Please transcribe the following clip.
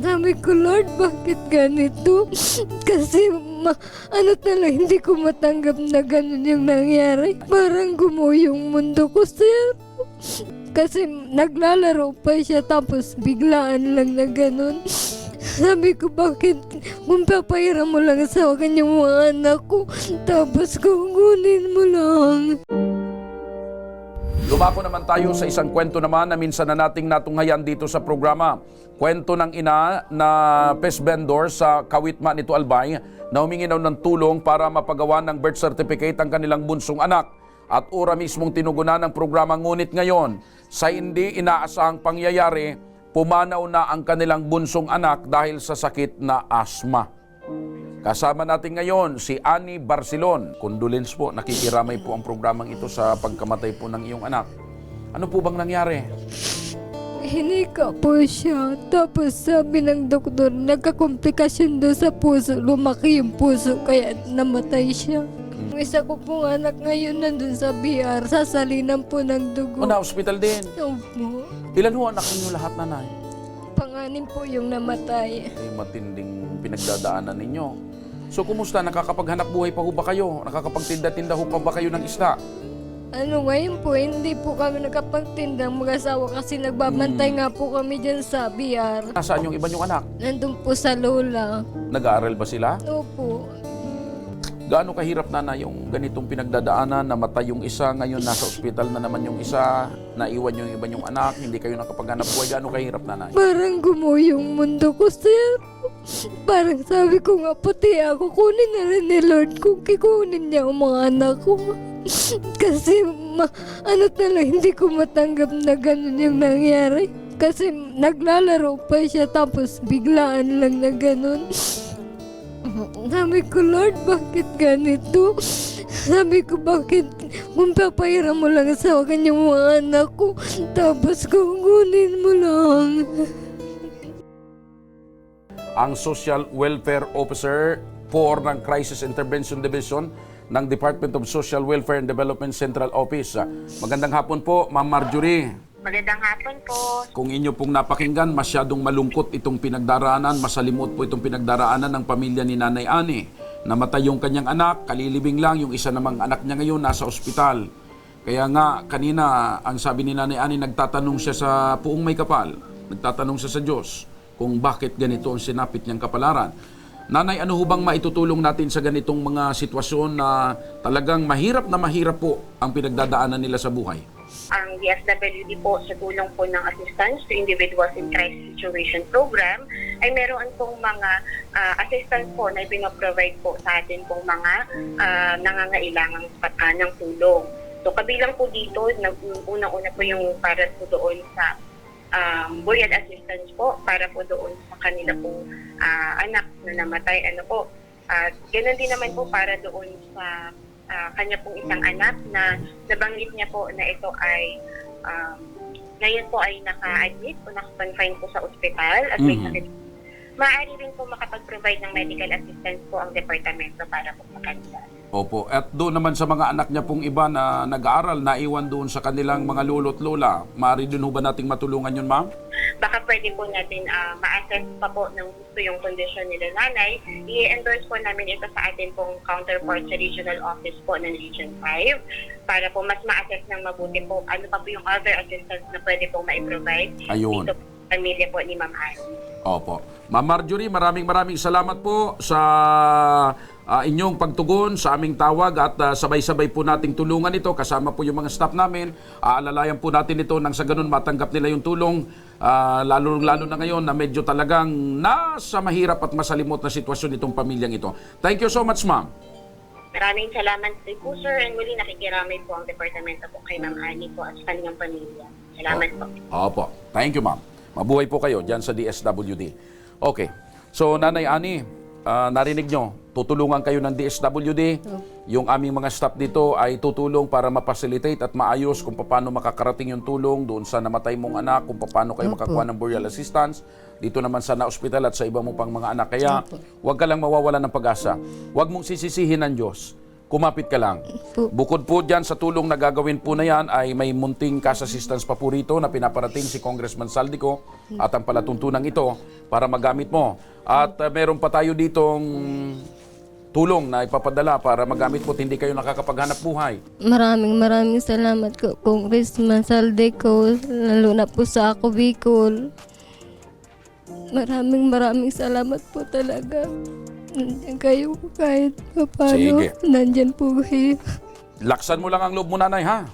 Sabi ko, Lord, bakit ganito? Kasi, ma, ano talaga, hindi ko matanggap na ganun yung nangyari. Parang gumuho yung mundo ko, sir. Kasi naglalaro pa siya tapos biglaan lang na ganun. Sabi ko, bakit kung papahiram mo lang sa kanyang mga anak ko, tapos kukunin mo lang. Lumako naman tayo sa isang kwento naman na minsan na nating natunghayan dito sa programa. Kwento ng ina na pest vendor sa Kawitma nito Albay na humingi daw ng tulong para mapagawa ng birth certificate ang kanilang bunsong anak. At ora mismong tinugunan ng programa ngunit ngayon sa hindi inaasahang pangyayari, pumanaw na ang kanilang bunsong anak dahil sa sakit na asma. Kasama natin ngayon si Annie Barcelon. Condolence po, nakikiramay po ang programang ito sa pagkamatay po ng iyong anak. Ano po bang nangyari? Hinika po siya. Tapos sabi ng doktor, nagkakomplikasyon daw sa puso. Lumaki yung puso kaya namatay siya. Yung isa ko pong anak ngayon nandun sa BR, sasalinan po ng dugo. O na, hospital din. Opo. Ilan ho anak ninyo lahat, nanay? Panganin po yung namatay. Ay, matinding pinagdadaanan ninyo. So, kumusta? Nakakapaghanap buhay pa ho ba kayo? Nakakapagtinda-tinda ho pa ba kayo ng isda? Ano ngayon po, hindi po kami nakapagtindang mag-asawa kasi nagbabantay nga po kami dyan sa BR. Nasaan yung iba yung anak? Nandun po sa Lola. Nag-aaral ba sila? Opo. Gaano kahirap na na yung ganitong pinagdadaanan, namatay yung isa, ngayon nasa ospital na naman yung isa, naiwan yung iba yung anak, hindi kayo nakapaghanap buhay, gaano kahirap na na? Parang gumuho yung mundo ko, sir. Parang sabi ko nga, pati ako, kunin na rin ni Lord kung kikunin niya ang mga anak ko. Kasi, ma, ano talaga, hindi ko matanggap na ganun yung nangyari. Kasi naglalaro pa siya tapos biglaan lang na ganun. Sabi ko, Lord, bakit ganito? Sabi ko, bakit kung papahiram mo lang sa kanyang mga anak ko, tapos kukunin mo lang. ang Social Welfare Officer 4 ng Crisis Intervention Division ng Department of Social Welfare and Development Central Office. Magandang hapon po, Ma'am Marjorie. Magandang hapon po. Kung inyo pong napakinggan, masyadong malungkot itong pinagdaraanan, masalimot po itong pinagdaraanan ng pamilya ni Nanay Ani. Namatay yung kanyang anak, kalilibing lang, yung isa namang anak niya ngayon nasa ospital. Kaya nga, kanina, ang sabi ni Nanay Ani, nagtatanong siya sa puong may kapal, nagtatanong siya sa Diyos kung bakit ganito ang sinapit niyang kapalaran. Nanay, ano ho bang maitutulong natin sa ganitong mga sitwasyon na talagang mahirap na mahirap po ang pinagdadaanan nila sa buhay? Ang DSWD po sa tulong po ng Assistance to Individuals in Crisis Situation Program ay meron pong mga ah, assistance po na pinoprovide po sa atin pong mga ah, nangangailangan uh, ng tulong. So kabilang po dito, unang-una po yung para po doon sa um, burial assistance po para po doon sa kanila pong ah, anak na namatay. Ano po, at ganoon din naman po para doon sa ah, kanya pong isang anak na nabanggit niya po na ito ay um, ngayon po ay naka-admit o naka-confine po sa ospital at may Mhm. sakit. Maaari rin po makapag-provide ng medical assistance po ang departamento para po sa kanila. Opo. At doon naman sa mga anak niya pong iba na nag-aaral, naiwan doon sa kanilang mga lolo't lola, maaari din ho ba nating matulungan yun, ma'am? baka pwede po natin ah, ma-assess pa po ng gusto yung kondisyon nila nanay. I-endorse po namin ito sa atin pong counterpart sa regional office po ng Region 5 para po mas ma-assess ng mabuti po ano pa po yung other assistance na pwede po ma-provide Ayun. dito po sa pamilya po ni Ma'am Annie. Opo. Ma'am Marjorie, maraming maraming salamat po sa ah, inyong pagtugon sa aming tawag at ah, sabay-sabay po nating tulungan ito kasama po yung mga staff namin. Aalalayan po natin ito nang sa ganun matanggap nila yung tulong ah, lalo lalo na ngayon na medyo talagang nasa mahirap at masalimot na sitwasyon itong pamilyang ito. Thank you so much, ma'am. Maraming salamat po sir and muli nakikiramay po ang departamento po kay Ma'am Annie po at sa kanyang pamilya. Salamat po. Opo. Thank you, ma'am. Mabuhay po kayo dyan sa DSWD. Okay. So, Nanay Ani, ah, narinig nyo, tutulungan kayo ng DSWD. Yung aming mga staff dito ay tutulong para ma-facilitate at maayos kung paano makakarating yung tulong doon sa namatay mong anak, kung paano kayo makakuha ng burial assistance dito naman sa na-hospital at sa iba mo pang mga anak. Kaya, huwag ka lang mawawala ng pag-asa. Huwag mong sisisihin ng Diyos. Kumapit ka lang. Bukod po dyan sa tulong na gagawin po na yan ay may munting cash assistance pa po rito na pinaparating si Congressman Saldico at ang palatuntunan ito para magamit mo. At uh, meron pa tayo ditong tulong na ipapadala para magamit at hindi kayo nakakapaghanap buhay. Maraming maraming salamat ko, Congressman Saldeco, lalo na po sa ako, Bicol. Maraming maraming salamat po talaga. Nandiyan kayo kahit paano. Sige. Nandyan po kayo. Laksan mo lang ang loob mo, nanay, ha?